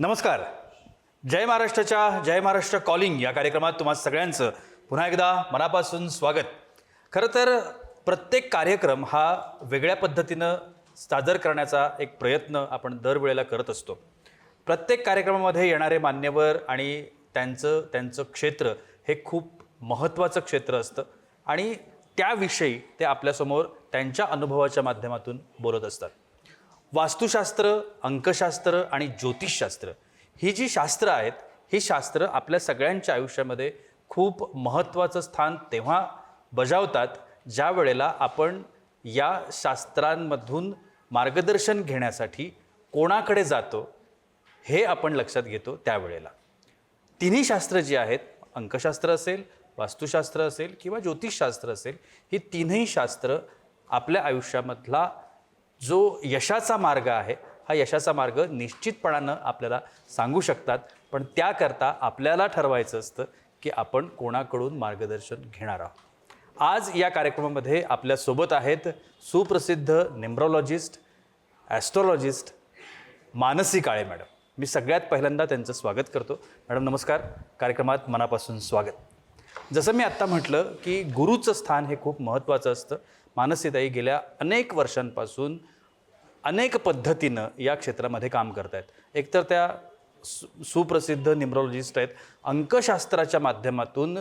नमस्कार. जय महाराष्ट्राच्या जय महाराष्ट्र कॉलिंग या कार्यक्रमात तुम्हा सगळ्यांचं पुन्हा एकदा मनापासून स्वागत. खरं तर प्रत्येक कार्यक्रम हा वेगळ्या पद्धतीनं सादर करण्याचा एक प्रयत्न आपण दरवेळेला करत असतो. प्रत्येक कार्यक्रमामध्ये येणारे मान्यवर आणि त्यांचं त्यांचं क्षेत्र हे खूप महत्त्वाचं क्षेत्र असतं आणि त्याविषयी ते आपल्यासमोर त्यांच्या अनुभवाच्या माध्यमातून बोलत असतात. वास्तुशास्त्र अंकशास्त्र आणि ज्योतिषशास्त्र ही जी शास्त्र आहेत ही शास्त्र आपल्या सगळ्यांच्या आयुष्यामध्ये खूप महत्त्वाचं स्थान तेव्हा बजावतात ज्या वेळेला आपण या शास्त्रांमधून मार्गदर्शन घेण्यासाठी कोणाकडे जातो हे आपण लक्षात घेतो त्यावेळेला. तिन्ही शास्त्र जी आहेत अंकशास्त्र असेल वास्तुशास्त्र असेल किंवा ज्योतिषशास्त्र असेल ही तिन्ही शास्त्र आपल्या आयुष्यामधला जो यशाचा मार्ग आहे हा यशाचा मार्ग निश्चितपणानं आपल्याला सांगू शकतात. पण त्याकरता आपल्याला ठरवायचं असतं की आपण कोणाकडून मार्गदर्शन घेणार आहोत. आज या कार्यक्रमामध्ये आपल्यासोबत आहेत सुप्रसिद्ध निम्ब्रोलॉजिस्ट ॲस्ट्रॉलॉजिस्ट मानसी काळे मॅडम. मी सगळ्यात पहिल्यांदा त्यांचं स्वागत करतो. मॅडम नमस्कार. कार्यक्रमात मनापासून स्वागत. जसं मी आत्ता म्हटलं की गुरुचं स्थान हे खूप महत्त्वाचं असतं. मानसीताई गेल्या अनेक वर्षांपासून अनेक पद्धतीनं या क्षेत्रामध्ये काम करत आहेत एकतर त्या सु सुप्रसिद्ध न्युमरॉलॉजिस्ट आहेत. अंकशास्त्राच्या माध्यमातून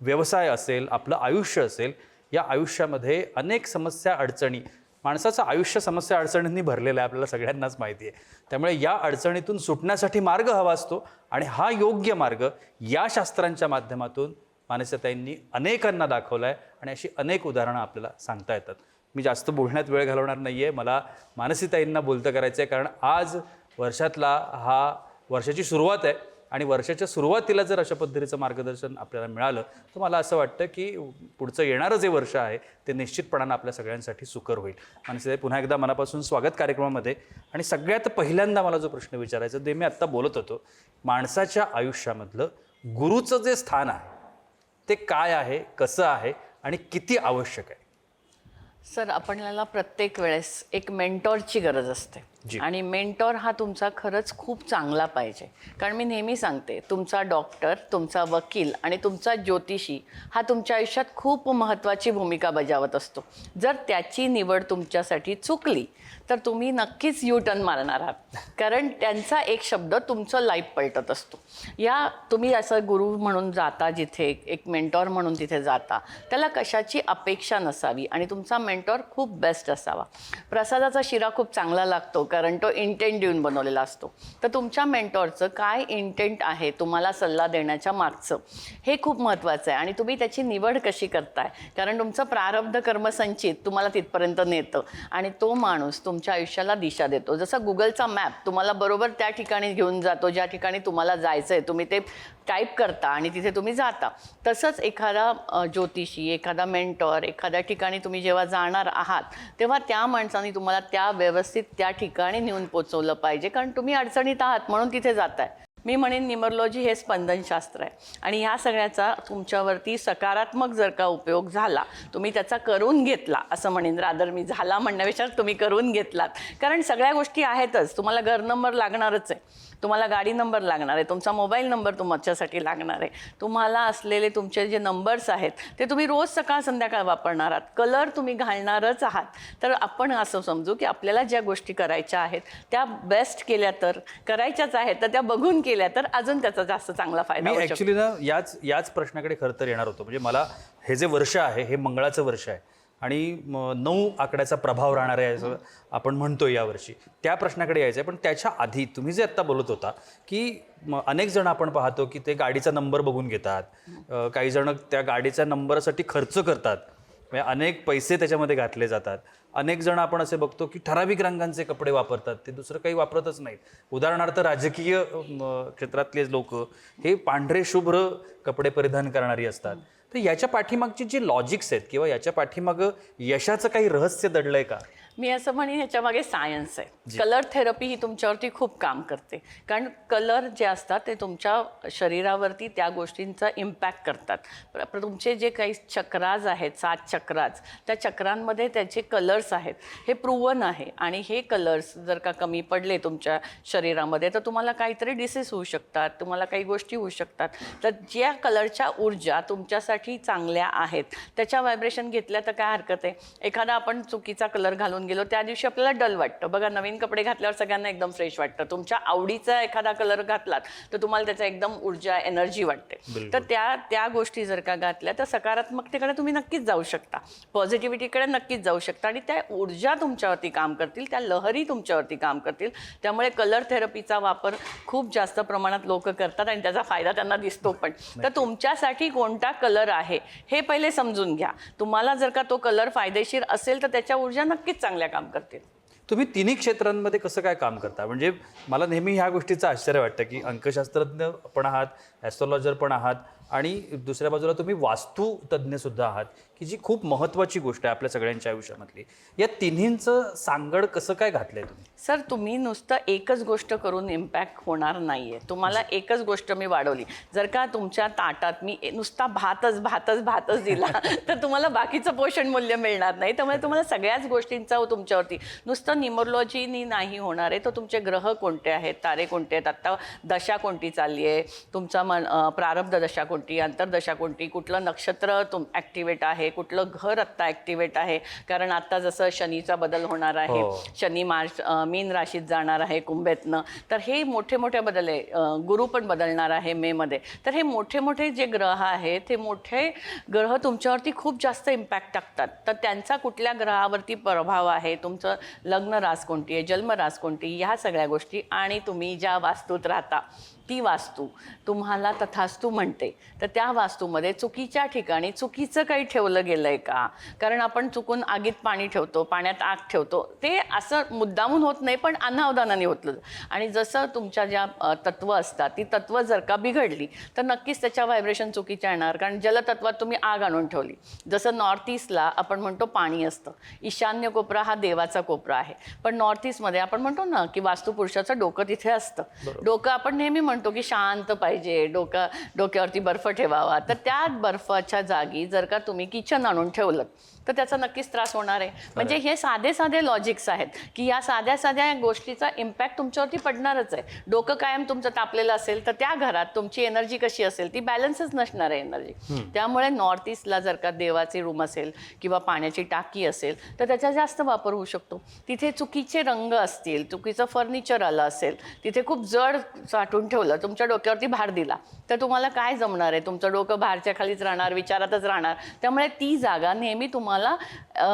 व्यवसाय असेल आपलं आयुष्य असेल या आयुष्यामध्ये अनेक समस्या अडचणी माणसाचं आयुष्य समस्या अडचणींनी भरलेलं आहे आपल्याला सगळ्यांनाच माहिती आहे. त्यामुळे या अडचणीतून सुटण्यासाठी मार्ग हवा असतो आणि हा योग्य मार्ग या शास्त्रांच्या माध्यमातून मानसताईंनी अनेकांना दाखवला आहे आणि अशी अनेक उदाहरणं आपल्याला सांगता येतात. मी जास्त बोलण्यात वेळ घालवणार नाही आहे मला मानसीताईंना बोलतं करायचं आहे कारण आज वर्षातला हा वर्षाची सुरुवात आहे आणि वर्षाच्या सुरुवातीला जर अशा पद्धतीचं मार्गदर्शन आपल्याला मिळालं तर मला असं वाटतं की पुढचं येणारं जे वर्ष आहे ते निश्चितपणानं आपल्या सगळ्यांसाठी सुकर होईल. मानसीताई पुन्हा एकदा मनापासून स्वागत कार्यक्रमामध्ये. आणि सगळ्यात पहिल्यांदा मला जो प्रश्न विचारायचा ते मी आत्ता बोलत होतो माणसाच्या आयुष्यामधलं गुरुचं जे स्थान आहे ते काय आहे कसं आहे आणि किती आवश्यक आहे? सर आपल्याला प्रत्येक वेळेस एक मेंटॉरची गरज असते. आणि मेंटॉर हा तुमचा खरंच खूप चांगला पाहिजे. कारण मी नेहमी सांगते तुमचा डॉक्टर तुमचा वकील आणि तुमचा ज्योतिषी हा तुमच्या आयुष्यात खूप महत्त्वाची भूमिका बजावत असतो. जर त्याची निवड तुमच्यासाठी चुकली तर तुम्ही नक्कीच यू टर्न मारणार आहात. कारण त्यांचा एक शब्द तुमचं लाईफ पलटत असतो. या तुम्ही असं गुरु म्हणून जाता जिथे एक मेंटॉर म्हणून तिथे जाता त्याला कशाची अपेक्षा नसावी आणि तुमचा मेंटॉर खूप बेस्ट असावा. प्रसादाचा शिरा खूप चांगला लागतो कारण तो इंटेंट देऊन बनवलेला असतो. तर तुमच्या मेंटॉरचं काय इंटेंट आहे तुम्हाला सल्ला देण्याच्या मागचं हे खूप महत्त्वाचं आहे आणि तुम्ही त्याची निवड कशी करताय? कारण तुमचं प्रारब्ध कर्मसंचित तुम्हाला तिथपर्यंत नेतं आणि तो माणूस तुम तुमच्या आयुष्याला दिशा देतो. जसं गुगलचा मॅप तुम्हाला बरोबर त्या ठिकाणी घेऊन जातो ज्या ठिकाणी तुम्हाला जायचं आहे तुम्ही ते टाईप करता आणि तिथे तुम्ही जाता. तसंच एखादा ज्योतिषी एखादा मेंटॉर एखाद्या ठिकाणी तुम्ही जेव्हा जाणार आहात तेव्हा त्या माणसाने तुम्हाला त्या व्यवस्थित त्या ठिकाणी नेऊन पोचवलं पाहिजे. कारण तुम्ही अडचणीत आहात म्हणून तिथे जाताय. मी म्हणेन निमरलॉजी हे स्पंदनशास्त्र आहे. आणि ह्या सगळ्याचा तुमच्यावरती सकारात्मक जर का उपयोग झाला तुम्ही त्याचा करून घेतला असं म्हणेन. रादर मी झाला म्हणण्यापेक्षा तुम्ही करून घेतलात. कारण सगळ्या गोष्टी आहेतच. तुम्हाला घर नंबर लागणारच आहे. तुम्हाला गाडी नंबर लागणार आहे तुमचा मोबाईल नंबर तुमच्यासाठी लागणार आहे. तुम्हाला असलेले तुमचे जे नंबर्स आहेत ते तुम्ही रोज सकाळ संध्याकाळ वापरणार आहात. कलर तुम्ही घालणारच आहात. तर आपण असं समजू की आपल्याला ज्या गोष्टी करायच्या आहेत त्या बेस्ट केल्या तर करायच्याच आहेत तर त्या बघून केल्या तर अजून त्याचा जास्त चांगला फायदा ॲक्च्युली ना याच याच प्रश्नाकडे खरं तर येणार होतो. म्हणजे मला हे जे वर्ष आहे हे मंगळाचं वर्ष आहे. आणि नऊ आकड्याचा प्रभाव राहणार आहे असं आपण म्हणतो यावर्षी. त्या प्रश्नाकडे यायचं आहे पण त्याच्या आधी तुम्ही जे आत्ता बोलत होता की अनेक जण आपण पाहतो की ते गाडीचा नंबर बघून घेतात. काही जण त्या गाडीच्या नंबरसाठी खर्च करतात. म्हणजे अनेक पैसे त्याच्यामध्ये घातले जातात. अनेक जण आपण असे बघतो की ठराविक रंगांचे कपडे वापरतात. ते दुसरं काही वापरतच नाहीत. उदाहरणार्थ राजकीय क्षेत्रातले लोक हे पांढरे शुभ्र कपडे परिधान करणारी असतात. तर याच्या पाठीमागची जी लॉजिक्स आहेत किंवा याच्या पाठीमागं यशाचं काही रहस्य दडलंय का? मी असं म्हणेन ह्याच्या मागे सायन्स आहे. कलर थेरपी ही तुमच्यावरती खूप काम करते. कारण कलर जे असतात ते तुमच्या शरीरावरती त्या गोष्टींचा इम्पॅक्ट करतात. तुमचे जे काही चक्राज आहेत सात चक्राज त्या चक्रांमध्ये त्याचे कलर्स आहेत. हे प्रूवन आहे. आणि हे कलर्स जर का कमी पडले तुमच्या शरीरामध्ये तर तुम्हाला काहीतरी डिसीज होऊ शकतात तुम्हाला काही गोष्टी होऊ शकतात. तर ज्या कलरच्या ऊर्जा तुमच्यासाठी चांगल्या आहेत त्याच्या व्हायब्रेशन घेतल्या तर काय हरकत आहे? एखादा आपण चुकीचा कलर घालून गेलो त्या दिवशी आपल्याला डल वाटतं. बघा नवीन कपडे घातल्यावर सगळ्यांना एकदम फ्रेश वाटतं. तुमच्या आवडीचा एखादा कलर घातलात तर तुम्हाला त्याचा एकदम ऊर्जा एनर्जी वाटते. तर त्या त्या गोष्टी जर का घातल्या तर सकारात्मकतेकडे तुम्ही नक्कीच जाऊ शकता. पॉझिटिव्हिटीकडे नक्कीच जाऊ शकता. आणि त्या ऊर्जा तुमच्यावरती काम करतील त्या लहरी तुमच्यावरती काम करतील. त्यामुळे कलर थेरपीचा वापर खूप जास्त प्रमाणात लोक करतात आणि त्याचा फायदा त्यांना दिसतो पण. तर तुमच्यासाठी कोणता कलर आहे हे पहिले समजून घ्या. तुम्हाला जर का तो कलर फायदेशीर असेल तर त्याच्या ऊर्जा नक्कीच चांगल्या काम करतील. तुम्ही तिन्ही क्षेत्रांमध्ये कसं काय काम करता? म्हणजे मला नेहमी ह्या गोष्टीचं आश्चर्य वाटतं की अंकशास्त्रज्ञ पण आहात ॲस्ट्रॉलॉजर पण आहात आणि दुसऱ्या बाजूला तुम्ही वास्तू तज्ज्ञ सुद्धा आहात की जी खूप महत्त्वाची गोष्ट आहे आपल्या सगळ्यांच्या आयुष्यामधली. या तिन्हींचं सांगड कसं काय घातलंय तुम्ही? सर तुम्ही नुसतं एकच गोष्ट करून इम्पॅक्ट होणार नाहीये. तुम्हाला एकच गोष्ट मी वाढवली. जर का तुमच्या ताटात मी नुसता भातच भातच भातच दिला तर तुम्हाला बाकीचं पोषण मूल्य मिळणार नाही. त्यामुळे तुम्हाला सगळ्याच गोष्टींचा तुमच्यावरती नुसतं निमोलॉजीनी नाही होणार आहे तर तुमचे ग्रह कोणते आहेत तारे कोणते आहेत? आत्ता दशा कोणती चालली आहे? तुमचा मन प्रारब्ध दशा कोणती अंतर्दशा कोणती कुठलं नक्षत्र तुम ॲक्टिवेट आहे कुठलं घर आत्ता ॲक्टिवेट आहे? कारण आता जसं शनीचा बदल होणार आहे हो. शनी मार्च मीन राशीत जाणार आहे कुंभेतनं तर हे मोठे मोठे बदल आहे गुरु पण बदलणार आहे मेमध्ये तर हे मोठे मोठे जे ग्रह आहेत ते मोठे ग्रह तुमच्यावरती खूप जास्त इम्पॅक्ट टाकतात. तर त्यांचा कुठल्या ग्रहावरती प्रभाव आहे? तुमचं लग्न रास कोणती आहे? जन्मरास कोणती? ह्या सगळ्या गोष्टी आणि तुम्ही ज्या वास्तूत राहता. ती वास्तू तुम्हाला तथास्तू म्हणते. तर त्या वास्तूमध्ये चुकीच्या ठिकाणी चुकीचं काही ठेवलं गेलं आहे का? कारण आपण चुकून आगीत पाणी ठेवतो पाण्यात आग ठेवतो ते असं मुद्दामून होत नाही पण अनावधानाने होतं आणि जसं तुमच्या ज्या तत्व असतात ती तत्व जर का बिघडली तर नक्कीच त्याच्या व्हायब्रेशन चुकीच्या येणार. कारण जलतत्वात तुम्ही आग आणून ठेवली. जसं नॉर्थ ईस्टला आपण म्हणतो पाणी असतं. ईशान्य कोपरा हा देवाचा कोपरा आहे. पण नॉर्थ ईस्टमध्ये आपण म्हणतो ना की वास्तुपुरुषाचं डोकं तिथे असतं. डोकं आपण नेहमी म्हणतो की शांत पाहिजे डोकं डोक्यावरती बर्फ ठेवावा. तर त्या बर्फाच्या जागी जर का तुम्ही किचन आणून ठेवलं तर त्याचा नक्कीच त्रास होणार आहे. म्हणजे हे साधे साधे लॉजिक्स आहेत की या साध्या साध्या गोष्टीचा इम्पॅक्ट तुमच्यावरती पडणारच आहे. डोकं कायम तुमचं तापलेलं असेल तर त्या घरात तुमची एनर्जी कशी असेल ती बॅलन्सच नसणार आहे एनर्जी त्यामुळे नॉर्थ ईस्टला जर का देवाचे रूम असेल किंवा पाण्याची टाकी असेल तर त्याचा जास्त वापर होऊ शकतो. तिथे चुकीचे रंग असतील चुकीचं फर्निचर आलं असेल तिथे खूप जड साठवून ठेवलं तुमच्या डोक्यावरती भार दिला. तर तुम्हाला काय जमणार आहे? तुमचं डोकं भारच्या खालीच राहणार विचारातच राहणार. त्यामुळे ती जागा नेहमी तुम्हाला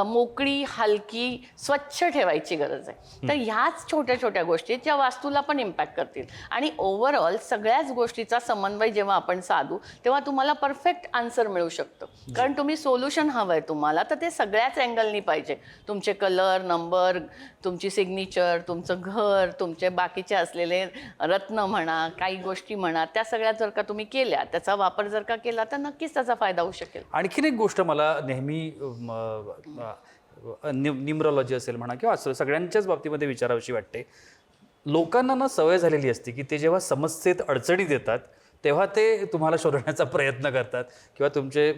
मोकळी हलकी स्वच्छ ठेवायची गरज आहे. तर ह्याच छोट्या छोट्या गोष्टी ज्या वास्तूला पण इम्पॅक्ट करतील. आणि ओव्हरऑल सगळ्याच गोष्टीचा समन्वय जेव्हा आपण साधू तेव्हा तुम्हाला परफेक्ट आन्सर मिळू शकतं. कारण तुम्ही सोल्युशन हवं आहे तुम्हाला तर ते सगळ्याच अँगलनी पाहिजे. तुमचे कलर नंबर तुमची सिग्नेचर तुमचं घर तुमचे बाकीचे असलेले रत्न म्हणा काही गोष्टी म्हणा त्या सगळ्या जर का तुम्ही केल्या त्याचा वापर जर का केला तर नक्कीच त्याचा फायदा होऊ शकेल. आणखीन एक गोष्ट मला नेहमी म, नि असेल म्हणा किंवा असं सगळ्यांच्याच बाबतीमध्ये विचारावीशी वाटते. लोकांना ना सवय झालेली असते की ते जेव्हा समस्येत अडचणी देतात तेव्हा ते तुम्हाला शोधण्याचा प्रयत्न करतात किंवा तुमचे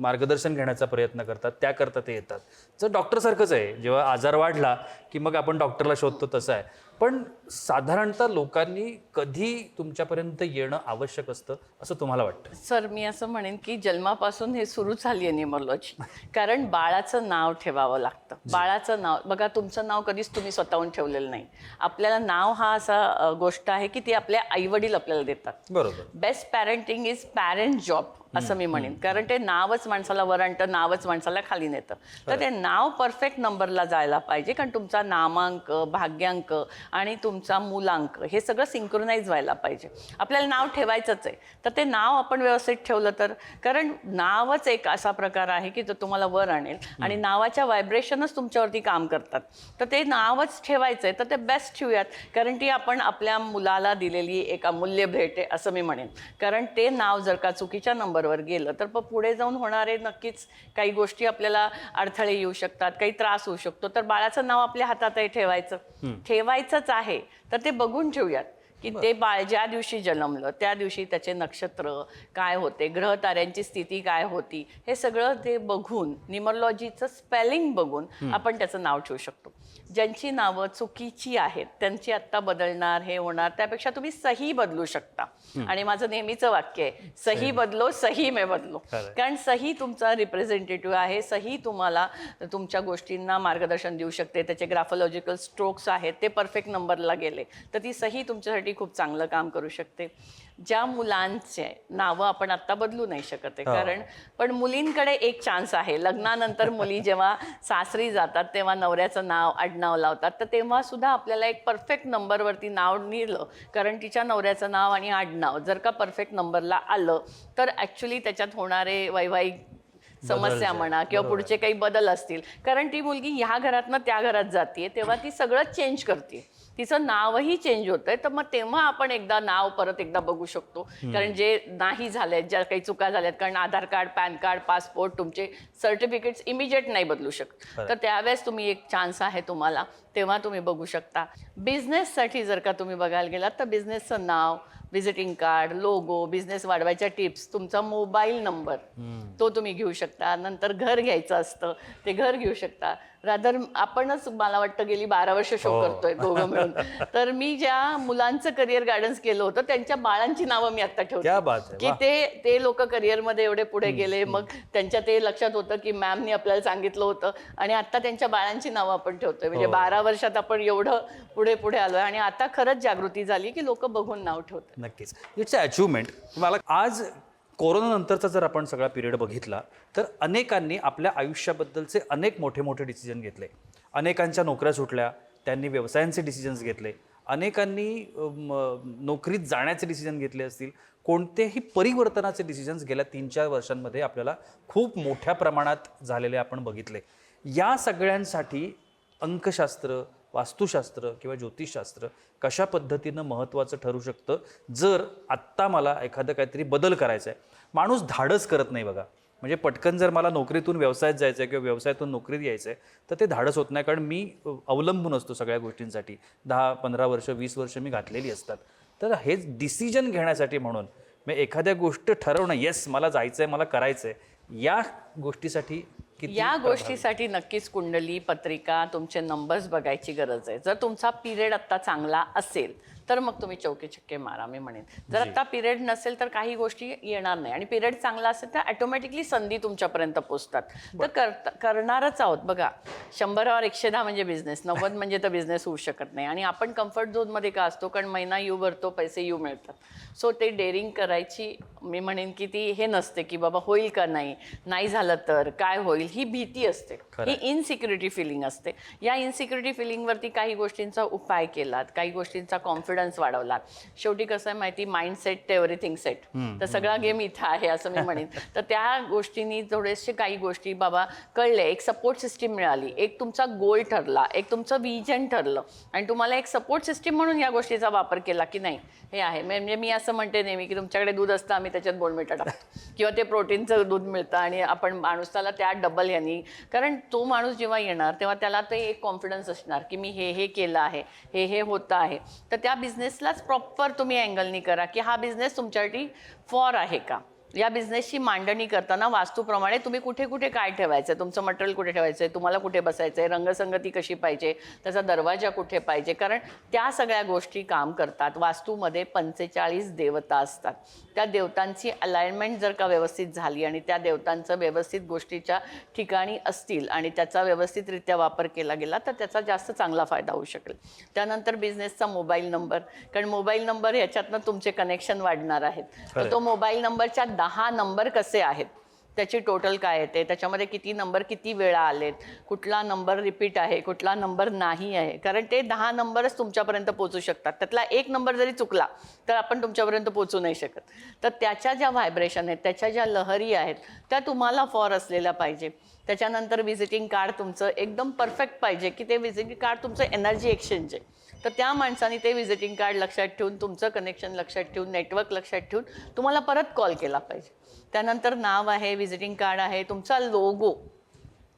मार्गदर्शन घेण्याचा प्रयत्न करतात त्याकरता ते येतात. जर डॉक्टरसारखंच आहे जेव्हा आजार वाढला की मग आपण डॉक्टरला शोधतो तसं आहे. पण साधारणतः लोकांनी कधी तुमच्यापर्यंत येणं आवश्यक असतं असं तुम्हाला वाटतं? सर मी असं म्हणेन की जन्मापासून हे सुरू झाली आहे निमोलॉजी कारण बाळाचं नाव ठेवावं लागतं. बाळाचं नाव बघा तुमचं नाव कधीच तुम्ही स्वतःहून ठेवलेलं नाही. आपल्याला नाव हा असा गोष्ट आहे की ती आपल्या आईवडील आपल्याला देतात. बरोबर. Best parenting is parent job असं मी म्हणेन. कारण ते नावच माणसाला वर आणतं नावच माणसाला खाली नेतं. तर ते नाव परफेक्ट नंबरला जायला पाहिजे कारण तुमचा नामांक भाग्यांक आणि तुमचा मूलांक हे सगळं सिंक्रोनाइज व्हायला पाहिजे. आपल्याला नाव ठेवायचंच आहे. तर ते नाव आपण व्यवस्थित ठेवलं तर कारण नावच एक असा प्रकार आहे की तो तुम्हाला वर आणेल आणि नावाच्या व्हायब्रेशनच तुमच्यावरती काम करतात. तर ते नावच ठेवायचं आहे तर ते बेस्ट ठेवूयात. कारण ती आपण आपल्या मुलाला दिलेली एक अमूल्य भेट आहे असं मी म्हणेन. कारण ते नाव जर का चुकीच्या नंबर नंबरवर गेलं तर पुढे जाऊन होणारे नक्कीच काही गोष्टी आपल्याला अडथळे येऊ शकतात काही त्रास होऊ शकतो. तर बाळाचं नाव आपल्या हातातही ठेवायचं. ठेवायचंच आहे तर ते बघून ठेवूयात. की ते बाळ ज्या दिवशी जन्मलं त्या दिवशी त्याचे नक्षत्र काय होते ग्रह ताऱ्यांची स्थिती काय होती हे सगळं ते बघून निमरलॉजीचं स्पेलिंग बघून आपण त्याचं नाव ठेवू शकतो. ज्यांची नावं चुकीची आहेत त्यांची आत्ता बदलणार हे होणार त्यापेक्षा तुम्ही सही बदलू शकता. आणि माझं नेहमीचं वाक्य आहे सही बदलो सही मे बदलो. कारण सही तुमचा रिप्रेझेंटेटिव्ह आहे सही तुम्हाला तुमच्या गोष्टींना मार्गदर्शन देऊ शकते त्याचे ग्राफोलॉजिकल स्ट्रोक्स आहेत ते परफेक्ट नंबरला गेले. तर ती सही तुमच्यासाठी खूप चांगलं काम करू शकते. ज्या मुलांचे नावं आपण आत्ता बदलू नाही शकत आहे. हो. कारण पण मुलींकडे एक चान्स आहे. लग्नानंतर मुली जेव्हा सासरी जातात तेव्हा नवऱ्याचं नाव आडनाव लावतात तर तेव्हा सुद्धा आपल्याला एक परफेक्ट नंबरवरती नाव निघलं कारण तिच्या नवऱ्याचं नाव आणि आडनाव जर का परफेक्ट नंबरला आलं तर ॲक्च्युली त्याच्यात होणारे वैवाहिक समस्या म्हणा किंवा पुढचे काही बदल असतील. कारण ती मुलगी ह्या घरातनं त्या घरात जाते तेव्हा ती सगळं चेंज करते तिचं नावही चेंज होतंय. तर मग तेव्हा आपण एकदा नाव परत एकदा बघू शकतो. कारण जे नाही झालेत ज्या काही चुका झाल्यात कारण Aadhaar card PAN card passport तुमचे सर्टिफिकेट्स इमिजिएट नाही बदलू शकत. तर त्यावेळेस तुम्ही एक चान्स आहे तुम्हाला. तेव्हा तुम्ही बघू शकता. बिझनेससाठी जर का तुम्ही बघायला गेलात तर बिझनेसचं नाव व्हिजिटिंग कार्ड लोगो बिझनेस वाढवायच्या टिप्स तुमचा मोबाईल नंबर तो तुम्ही घेऊ शकता. नंतर घर घ्यायचं असतं ते घर घेऊ शकता. रादर आपणच मला वाटतं गेली बारा वर्ष शो हो. करतोय दोघं मिळून. तर मी ज्या मुलांचं करिअर गायडन्स केलं होतं त्यांच्या बाळांची नावं मी आता ठेवते. की. ते ते लोक करिअरमध्ये एवढे पुढे गेले. मग त्यांच्या ते लक्षात होतं की मॅमनी आपल्याला सांगितलं होतं. आणि आता त्यांच्या बाळांची नावं आपण ठेवतोय. म्हणजे हो. बारा वर्षात आपण एवढं पुढे पुढे आलोय. आणि आता खरंच जागृती झाली की लोक बघून नाव ठेवतात. नक्कीच. इट्स अ अचिव्हमेंट मला आज कोरोनानंतरचा जर आपण सगळा पिरियड बघितला तर अनेकांनी आपल्या आयुष्याबद्दलचे अनेक मोठे मोठे डिसिजन घेतले. अनेकांच्या नोकऱ्या सुटल्या त्यांनी व्यवसायांचे डिसिजन्स घेतले. अनेकांनी नोकरीत जाण्याचे डिसिजन घेतले असतील. कोणतेही परिवर्तनाचे डिसिजन्स गेल्या तीन चार वर्षांमध्ये आपल्याला खूप मोठ्या प्रमाणात झालेले आपण बघितले. या सगळ्यांसाठी अंकशास्त्र वास्तुशास्त्र किंवा ज्योतिषशास्त्र कशा पद्धतीनं महत्त्वाचं ठरू शकतं? जर आत्ता मला एखादं काहीतरी बदल करायचा आहे माणूस धाडस करत नाही बघा. म्हणजे पटकन जर मला नोकरीतून व्यवसायात जायचं आहे किंवा व्यवसायातून नोकरीत यायचं आहे तर ते धाडस होत नाही. कारण मी अवलंबून असतो सगळ्या गोष्टींसाठी. दहा पंधरा वर्ष वीस वर्ष मी घातलेली असतात. तर हेच डिसिजन घेण्यासाठी म्हणून मी एखाद्या गोष्ट ठरवणं येस मला जायचं आहे मला करायचं आहे या गोष्टीसाठी किती या गोष्टीसाठी नक्कीच कुंडली पत्रिका तुमचे नंबर्स बघायची गरज आहे. जर तुमचा पिरियड आत्ता चांगला असेल तर मग तुम्ही चौके चक्के मारा मी म्हणेन. जर आत्ता पिरियड नसेल तर काही गोष्टी येणार नाही. आणि पिरियड चांगला असेल तर ॲटोमॅटिकली संधी तुमच्यापर्यंत पोचतात. तर करता करणारच आहोत. बघा शंभरावर एकशे दहा म्हणजे बिझनेस नव्वद म्हणजे तर बिझनेस होऊ शकत नाही. आणि आपण कम्फर्ट झोनमध्ये का असतो? कारण महिना यू भरतो पैसे यू मिळतात. सो ते डेअरिंग करायची मी म्हणेन की ती हे नसते की बाबा होईल का नाही? नाही झालं तर काय होईल? ही भीती असते. ही इनसिक्युरिटी फिलिंग असते. या इनसिक्युरिटी फिलिंगवरती काही गोष्टींचा उपाय केलात काही गोष्टींचा कॉन्फिडन्स वाढवलात. शेवटी कसं आहे माहिती? माइंड सेट ते एव्हरीथिंग सेट तर सगळा गेम इथं आहे असं मी म्हणेन. तर त्या गोष्टींनी थोडेसे काही गोष्टी बाबा कळले. एक सपोर्ट सिस्टीम मिळाली. एक तुमचा गोल ठरला. एक तुमचं विजन ठरलं. आणि तुम्हाला एक सपोर्ट सिस्टीम म्हणून या गोष्टीचा वापर केला की नाही. हे आहे. म्हणजे मी असं म्हणते नेहमी की तुमच्याकडे दूध असतं आम्ही त्याच्यात बोलमिठा टाकतो. किंवा ते प्रोटीनचं दूध मिळतं आणि आपण माणूसाला त्या डबल यांनी कारण तो माणूस जेव्हा येणार तेव्हा त्याला ते एक कॉन्फिडन्स असणार की मी हे हे केलं आहे हे हे होतं आहे तर त्या बिझनेसलाच प्रॉपर तुम्ही अँगलनी करा की हा बिझनेस तुमच्यासाठी फॉर आहे का या बिझनेसची मांडणी करताना वास्तूप्रमाणे तुम्ही कुठे कुठे काय ठेवायचं? तुमचं मटेरियल कुठे ठेवायचं आहे तुम्हाला कुठे बसायचं आहे रंगसंगती कशी पाहिजे? त्याचा दरवाजा कुठे पाहिजे? कारण त्या सगळ्या गोष्टी काम करतात. वास्तूमध्ये पंचेचाळीस देवता असतात. त्या देवतांची अलाइनमेंट जर का व्यवस्थित झाली आणि त्या देवतांचं व्यवस्थित गोष्टीच्या ठिकाणी असतील आणि त्याचा व्यवस्थितरित्या वापर केला गेला तर त्याचा जास्त चांगला फायदा होऊ शकेल. त्यानंतर बिझनेसचा मोबाईल नंबर. कारण मोबाईल नंबर ह्याच्यातनं तुमचे कनेक्शन वाढणार आहेत. तर. तो मोबाईल नंबरच्या दहा नंबर कसे आहेत? त्याची टोटल काय येते त्याच्यामध्ये किती नंबर किती वेळा आलेत? कुठला नंबर रिपीट आहे? कुठला नंबर नाही आहे? कारण ते दहा नंबरच तुमच्यापर्यंत पोचू शकतात. त्यातला एक नंबर जरी चुकला तर आपण तुमच्यापर्यंत पोचू नाही शकत. तर त्याच्या ज्या व्हायब्रेशन आहेत त्याच्या ज्या लहरी आहेत त्या तुम्हाला फॉर असलेल्या पाहिजे. त्याच्यानंतर व्हिजिटिंग कार्ड तुमचं एकदम परफेक्ट पाहिजे की ते व्हिजिटिंग कार्ड तुमचं एनर्जी एक्सचेंज आहे. तर त्या माणसाने ते व्हिजिटिंग कार्ड लक्षात ठेवून तुमचं कनेक्शन लक्षात ठेवून नेटवर्क लक्षात ठेवून तुम्हाला परत कॉल केला पाहिजे. त्यानंतर नाव आहे व्हिजिटिंग कार्ड आहे तुमचा लोगो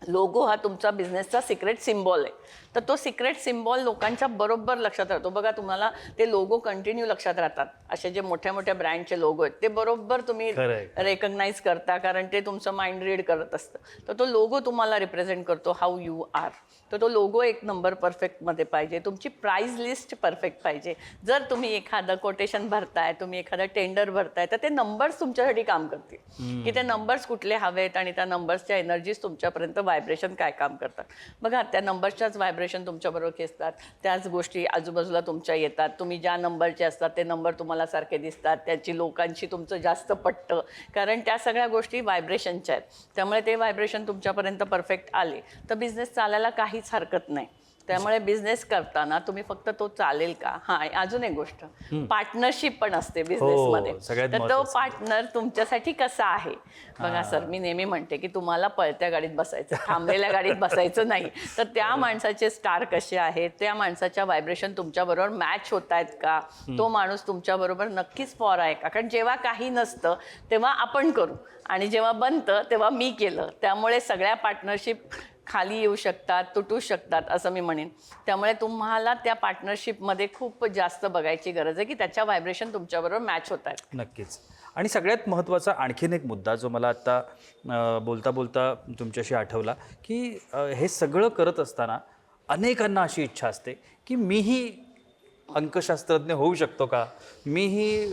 लोगो हा तुमचा बिझनेसचा सिक्रेट सिम्बॉल आहे. तर तो सिक्रेट सिम्बॉल लोकांच्या बरोबर लक्षात राहतो. बघा तुम्हाला ते लोगो कंटिन्यू लक्षात राहतात. असे जे मोठ्या मोठ्या ब्रँडचे लोगो आहेत ते बरोबर तुम्ही खरंय. रेकग्नाईज करता कारण ते तुमचं माइंड रीड करत असतं. तर तो लोगो तुम्हाला रिप्रेझेंट करतो हाऊ यू आर तर तो लोगो एक नंबर परफेक्टमध्ये पाहिजे. तुमची प्राईज लिस्ट परफेक्ट पाहिजे. जर तुम्ही एखादं कोटेशन भरताय तुम्ही एखादं टेंडर भरताय तर ते नंबर्स तुमच्यासाठी काम करतील. की ते नंबर्स कुठले हवेत आणि त्या नंबर्सच्या एनर्जीज तुमच्यापर्यंत व्हायब्रेशन काय काम करतात. बघा त्या नंबर्सच्याच व्हायब्रेशन तुमच्याबरोबर खेचतात त्याच गोष्टी आजूबाजूला तुमच्या येतात. तुम्ही ज्या नंबरचे असतात ते नंबर तुम्हाला सारखे दिसतात. त्याची लोकांशी तुमचं जास्त पटतं. कारण त्या सगळ्या गोष्टी व्हायब्रेशनच्या आहेत. त्यामुळे ते व्हायब्रेशन तुमच्यापर्यंत परफेक्ट आले. तर बिझनेस चालायला काहीच हरकत नाही. त्यामुळे बिझनेस करताना तुम्ही फक्त तो चालेल का? हा अजून एक गोष्ट. पार्टनरशिप पण असते बिझनेसमध्ये सगळ्यात तर तो. पार्टनर तुमच्यासाठी कसा आहे? बघा सर मी नेहमी म्हणते की तुम्हाला पळत्या गाडीत बसायचं थांबलेल्या गाडीत बसायचं नाही. तर त्या माणसाचे स्टार कसे आहेत? त्या माणसाच्या व्हायब्रेशन तुमच्याबरोबर मॅच होत आहेत का? तो माणूस तुमच्याबरोबर नक्कीच फॉर आहे का? कारण जेव्हा काही नसतं तेव्हा आपण करू. आणि जेव्हा बनतं तेव्हा मी केलं. त्यामुळे सगळ्या पार्टनरशिप खाली येऊ शकतात तुटू शकतात असं मी म्हणेन. त्यामुळे तुम्हाला त्या पार्टनरशिपमध्ये खूप जास्त बघायची गरज आहे की त्याच्या व्हायब्रेशन तुमच्याबरोबर मॅच होत आहेत. नक्कीच. आणि सगळ्यात महत्त्वाचा आणखीन एक मुद्दा जो मला आत्ता बोलता बोलता तुमच्याशी आठवला की हे सगळं करत असताना अनेकांना अशी इच्छा असते की मीही अंकशास्त्रज्ञ होऊ शकतो का? मीही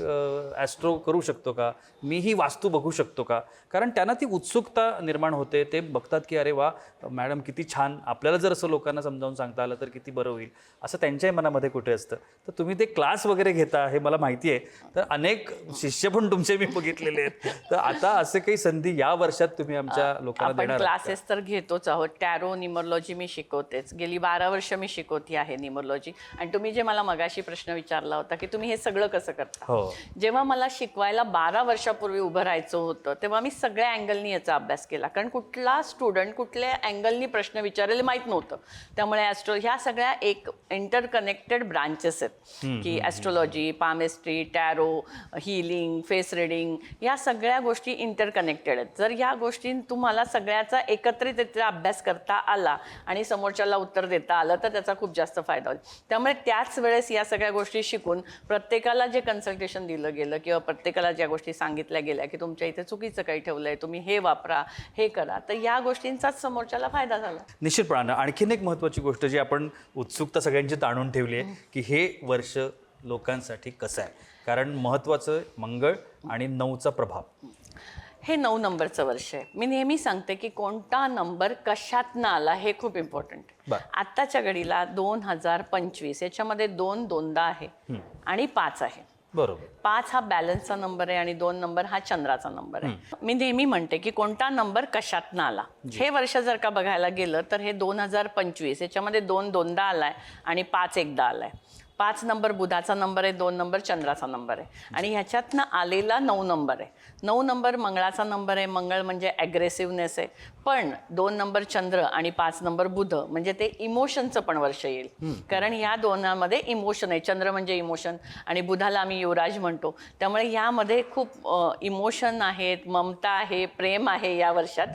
ॲस्ट्रो करू शकतो का? मीही वास्तू बघू शकतो का? कारण त्यांना ती उत्सुकता निर्माण होते. ते बघतात की अरे वा मॅडम किती छान. आपल्याला जर असं लोकांना समजावून सांगता आलं तर किती बरं होईल. असं त्यांच्याही मनामध्ये कुठे असतं. तर तुम्ही ते क्लास वगैरे घेता हे मला माहिती आहे. तर अनेक शिष्य पण तुमचे मी बघितलेले आहेत. तर आता असे काही संधी या वर्षात तुम्ही आमच्या लोकांना देणार? क्लासेस तर घेतोच आहोत. टॅरो निमरोलॉजी मी शिकवतेच. गेली बारा वर्ष मी शिकवती आहे निमरोलॉजी आणि तुम्ही जे मला मगाशी प्रश्न विचारला होता की तुम्ही हे सगळं कसं करता? हो. जेव्हा मला शिकवायला बारा वर्षापूर्वी उभं राहायचं होतं तेव्हा मी सगळ्या अँगलनी याचा अभ्यास केला. कारण कुठला स्टुडंट कुठल्या अँगलनी प्रश्न विचारायला माहीत नव्हतं. त्यामुळे ॲस्ट्रो ह्या सगळ्या एक इंटरकनेक्टेड ब्रांचेस आहेत. की astrology palmistry tarot healing face reading या सगळ्या गोष्टी इंटरकनेक्टेड आहेत. जर ह्या गोष्टी तुम्हाला सगळ्याचा एकत्रितरित्या अभ्यास करता आला आणि समोरच्याला उत्तर देता आलं तर त्याचा खूप जास्त फायदा होईल. त्यामुळे त्याच वेळेस या सगळ्या गोष्टी शिकून प्रत्येकाला जे कन्सल्टेशन दिलं गेलं किंवा प्रत्येकाला ज्या गोष्टी सांगितल्या गेल्या की तुमच्या इथे चुकीचं काही ठेवलं आहे तुम्ही हे वापरा हे करा तर या गोष्टींचाच समोरच्याला फायदा झाला. निश्चितपणानं आणखीन एक महत्त्वाची गोष्ट जी आपण उत्सुकता सगळ्यांची ताणून ठेवली आहे की हे वर्ष लोकांसाठी कसं आहे? कारण महत्त्वाचं मंगळ आणि नऊचा प्रभाव. हे नऊ नंबरचं वर्ष आहे. मी नेहमी सांगते की कोणता नंबर कशातनं आला हे खूप इम्पॉर्टंट. आत्ताच्या घडीला दोन हजार पंचवीस याच्यामध्ये दोन दोनदा आहे आणि पाच आहे. बरोबर. पाच हा बॅलन्सचा नंबर आहे आणि दोन नंबर हा चंद्राचा नंबर आहे. मी नेहमी म्हणते की कोणता नंबर कशातनं आला? हे वर्ष जर का बघायला गेलं तर हे दोन हजार पंचवीस याच्यामध्ये दोन दोनदा आलाय आणि पाच एकदा आलाय. पाच नंबर बुधाचा नंबर आहे दोन नंबर चंद्राचा नंबर आहे. आणि ह्याच्यातनं आलेला नऊ नंबर आहे. नऊ नंबर मंगळाचा नंबर आहे मंगळ म्हणजे ॲग्रेसिव्हनेस आहे. पण दोन नंबर चंद्र आणि पाच नंबर बुध म्हणजे ते इमोशनचं पण वर्ष येईल. कारण ह्या दोनामध्ये इमोशन आहे. चंद्र म्हणजे इमोशन आणि बुधाला आम्ही युवराज म्हणतो. त्यामुळे यामध्ये खूप इमोशन आहेत ममता आहे प्रेम आहे या वर्षात.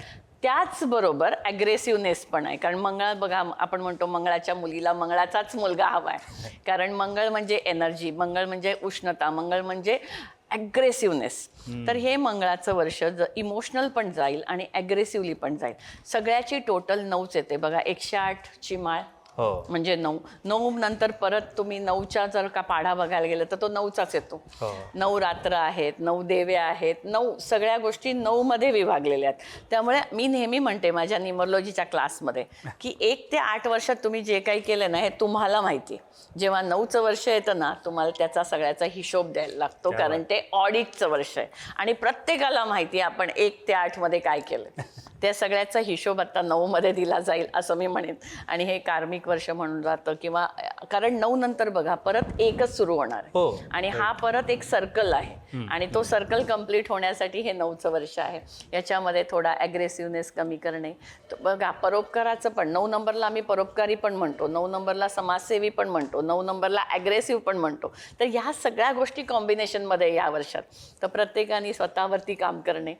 त्याचबरोबर ॲग्रेसिव्हनेस पण आहे. कारण मंगळ बघा आपण म्हणतो मंगळाच्या मुलीला मंगळाचाच मुलगा हवा आहे. कारण मंगळ म्हणजे एनर्जी मंगळ म्हणजे उष्णता मंगळ म्हणजे ॲग्रेसिव्हनेस तर हे मंगळाचं वर्ष ज इमोशनल पण जाईल आणि ॲग्रेसिव्हली पण जाईल. सगळ्याची टोटल नऊच येते. बघा एकशे आठची माळ म्हणजे नऊ नऊ नंतर परत तुम्ही नऊच्या जर का पाढा बघायला गेलं तर तो नऊचाच येतो. हो. नऊ रात्र आहेत नऊ देवे आहेत नऊ सगळ्या गोष्टी नऊमध्ये विभागलेल्या आहेत. त्यामुळे मी नेहमी म्हणते माझ्या निमरोलॉजीच्या क्लासमध्ये की एक ते आठ वर्षात तुम्ही जे काही केलं ना हे तुम्हाला माहिती जेव्हा नऊचं वर्ष येतं ना तुम्हाला त्याचा सगळ्याचा हिशोब द्यायला लागतो कारण ते ऑडिटचं वर्ष आहे. आणि प्रत्येकाला माहिती आहे आपण एक ते आठमध्ये काय केलं त्या सगळ्याचा हिशोब आता नऊमध्ये दिला जाईल असं मी म्हणेन. आणि हे कार्मिक वर्ष म्हणून जातं किंवा कारण नऊ नंतर बघा परत एकच सुरू होणार आहे. हो. आणि हा परत एक सर्कल आहे. आणि तो सर्कल कंप्लीट होण्यासाठी हे नऊचं वर्ष आहे. याच्यामध्ये थोडा ॲग्रेसिव्हनेस कमी करणे. तो बघा परोपकाराचं पण नऊ नंबरला आम्ही परोपकारी पण म्हणतो. नऊ नंबरला समाजसेवी पण म्हणतो. नऊ नंबरला ॲग्रेसिव्ह पण म्हणतो. तर ह्या सगळ्या गोष्टी कॉम्बिनेशनमध्ये या वर्षात. तर प्रत्येकाने स्वतःवरती काम करणे.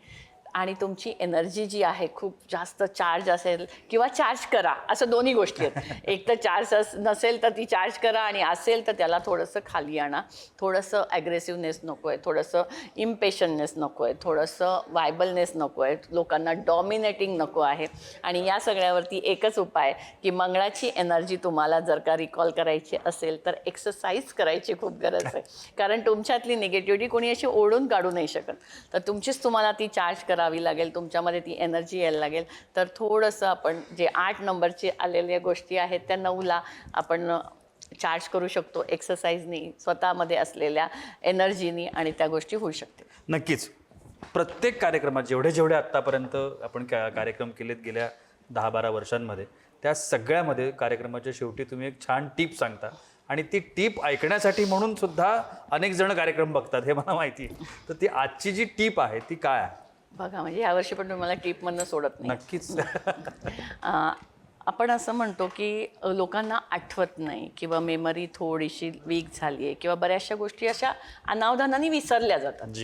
आणि तुमची एनर्जी जी आहे खूप जास्त चार्ज असेल किंवा चार्ज करा असं दोन्ही गोष्टी आहेत. एक तर चार्ज अस नसेल तर ती चार्ज करा आणि असेल तर त्याला थोडंसं खाली आणा. थोडंसं ॲग्रेसिव्हनेस नको आहे थोडंसं इम्पेशननेस नको आहे थोडंसं वायबलनेस नको आहे लोकांना डॉमिनेटिंग नको आहे. आणि या सगळ्यावरती एकच उपाय की मंगळाची एनर्जी तुम्हाला जर का रिकॉल करायची असेल तर एक्सरसाइज करायची खूप गरज आहे. कारण तुमच्यातली निगेटिव्हिटी कोणी अशी ओढून काढू नाही शकत. तर तुमचीच तुम्हाला ती चार्ज करावी लागेल तुमच्यामध्ये ती एनर्जी यायला लागेल. तर थोडंसं आपण जे आठ नंबरचे आलेल्या गोष्टी आहेत त्या नऊला आपण चार्ज करू शकतो. एक्सरसाइजनी स्वतःमध्ये असलेल्या एनर्जीनी आणि त्या गोष्टी होऊ शकतील. नक्कीच. प्रत्येक कार्यक्रमात जेवढे जेवढे आत्तापर्यंत आपण का कार्यक्रम केलेत गेल्या दहा बारा वर्षांमध्ये त्या सगळ्यामध्ये कार्यक्रमाच्या शेवटी तुम्ही एक छान टीप सांगता. आणि ती टीप ऐकण्यासाठी म्हणून सुद्धा अनेक जण कार्यक्रम बघतात हे मला माहिती आहे. तर ती आजची जी टीप आहे ती काय आहे? बघा म्हणजे यावर्षी पण तुम्हाला टीपमधनं सोडत नाही. नक्कीच. आपण असं म्हणतो की लोकांना आठवत नाही किंवा मेमरी थोडीशी वीक झाली आहे किंवा बऱ्याचशा गोष्टी अशा अनावधानाने विसरल्या जातात.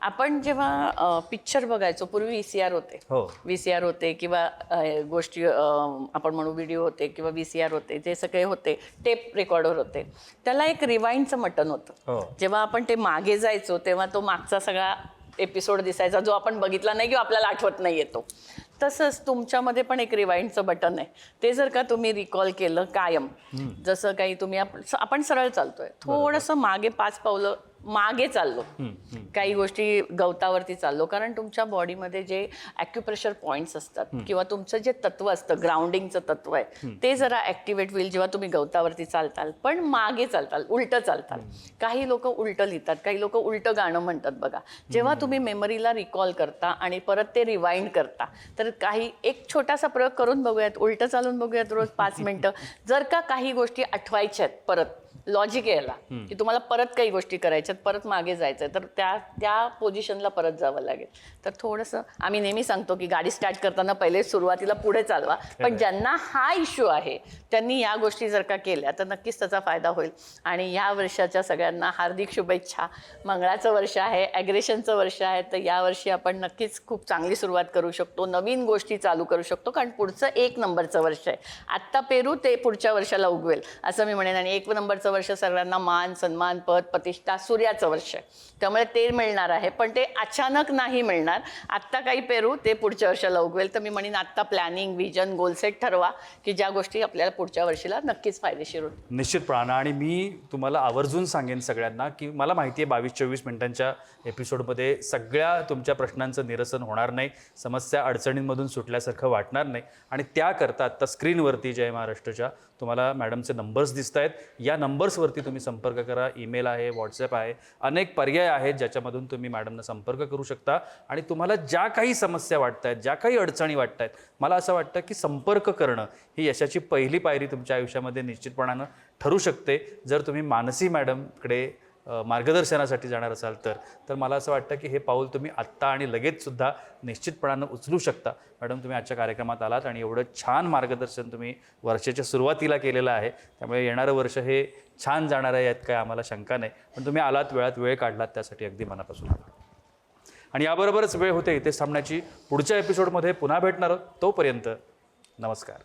आपण जेव्हा पिक्चर बघायचो पूर्वी व्ही सी आर होते. हो. व्ही सी आर होते किंवा गोष्टी आपण म्हणू व्हिडिओ होते किंवा व्ही सी आर होते जे सगळे होते टेप रेकॉर्डर होते. त्याला एक रिवाइंडचं मटन होतं. हो. जेव्हा आपण ते मागे जायचो तेव्हा तो मागचा सगळा एपिसोड दिसायचा जो आपण बघितला नाही किंवा आपल्याला आठवत नाही येतो. तसंच तुमच्यामध्ये पण एक रिवाइंडचं बटन आहे. ते जर का तुम्ही रिकॉल केलं कायम जसं काही तुम्ही आप- आपण सरळ चालतोय. थोडंसं मागे पाच पावलं मागे चाललो. काही गोष्टी गवतावरती चाललो. कारण तुमच्या बॉडीमध्ये जे ॲक्युप्रेशर पॉईंट्स असतात किंवा तुमचं जे तत्व असतं ग्राउंडिंगचं तत्व आहे ते जरा ॲक्टिवेट होईल जेव्हा तुम्ही गवतावरती चालताल. पण मागे चालताल उलटं चालताल. काही लोक उलटं लिहितात काही लोक उलटं गाणं म्हणतात बघा. जेव्हा तुम्ही मेमरीला रिकॉल करता आणि परत ते रिवाइंड करता तर काही एक छोटासा प्रयोग करून बघूयात उलटं चालून बघूयात रोज पाच मिनटं. जर का काही गोष्टी आठवायच्या आहेत परत लॉजिक यायला की तुम्हाला परत काही गोष्टी करायच्यात परत मागे जायचं तर त्या त्या पोझिशनला परत जावं लागेल. तर थोडंसं आम्ही नेहमी सांगतो की गाडी स्टार्ट करताना पहिले सुरुवातीला पुढे चालवा. पण ज्यांना हा इश्यू आहे त्यांनी या गोष्टी जर का केल्या तर नक्कीच त्याचा फायदा होईल. आणि या वर्षाच्या सगळ्यांना हार्दिक शुभेच्छा. मंगळाचं वर्ष आहे ॲग्रेशनचं वर्ष आहे तर यावर्षी आपण नक्कीच खूप चांगली सुरुवात करू शकतो नवीन गोष्टी चालू करू शकतो कारण पुढचं एक नंबरचं वर्ष आहे. आत्ता पेरू ते पुढच्या वर्षाला उगवेल असं मी म्हणेन. आणि एक नंबरचं वर्ष सगळ्यांना मान सन्मान पद प्रतिष्ठा सूर्याचं वर्ष. आहे त्यामुळे ते मिळणार आहे. पण ते अचानक नाही मिळणार. आत्ता काही पेरू ते पुढच्या वर्षाला उगवेल. तर मी म्हणेन आत्ता प्लॅनिंग विजन गोलसेट ठरवा की ज्या गोष्टी आपल्याला पुढच्या वर्षीला नक्कीच फायदेशीर होतील. प्राणा. आणि मी तुम्हाला आवर्जून सांगेन सगळ्यांना की मला माहिती आहे बावीस चोवीस मिनिटांच्या एपिसोडमध्ये सगळ्या तुमच्या प्रश्नांचं निरसन होणार नाही. समस्या अडचणींमधून सुटल्यासारखं वाटणार नाही. आणि त्याकरता आत्ता स्क्रीनवरती जय महाराष्ट्रच्या तुम्हाला मॅडमचे नंबर्स दिसत आहेत या नंबर्सवरती तुम्ही संपर्क करा. ईमेल आहे व्हॉट्सॲप आहे. अनेक पर्याय आहेत ज्याच्यामधून तुम्ही मॅडमना संपर्क करू शकता. आणि तुम्हाला ज्या काही समस्या वाटत आहेत ज्या काही अडचणी वाटत आहेत मला असं वाटतं की संपर्क करणं ही यशाची पहिली पायरी तुमच्या आयुष्यामध्ये निश्चितपणानं ठरू शकते. जर तुम्ही मानसी मॅडमकडे मार्गदर्शनासाठी जाणार असाल तर तर मला असं वाटतं की हे पाऊल तुम्ही आत्ता आणि लगेचसुद्धा निश्चितपणानं उचलू शकता. मॅडम तुम्ही आजच्या कार्यक्रमात आलात आणि एवढं छान मार्गदर्शन तुम्ही वर्षाच्या सुरुवातीला केलेलं आहे. त्यामुळे येणारं वर्ष हे छान जाणार आहे यात काय आम्हाला शंका नाही. पण तुम्ही आलात वेळात वेळ काढलात त्यासाठी अगदी मनापासून. आणि याबरोबरच वेळ होते इथेच थांबण्याची पुढच्या एपिसोडमध्ये पुन्हा भेटणार तोपर्यंत नमस्कार.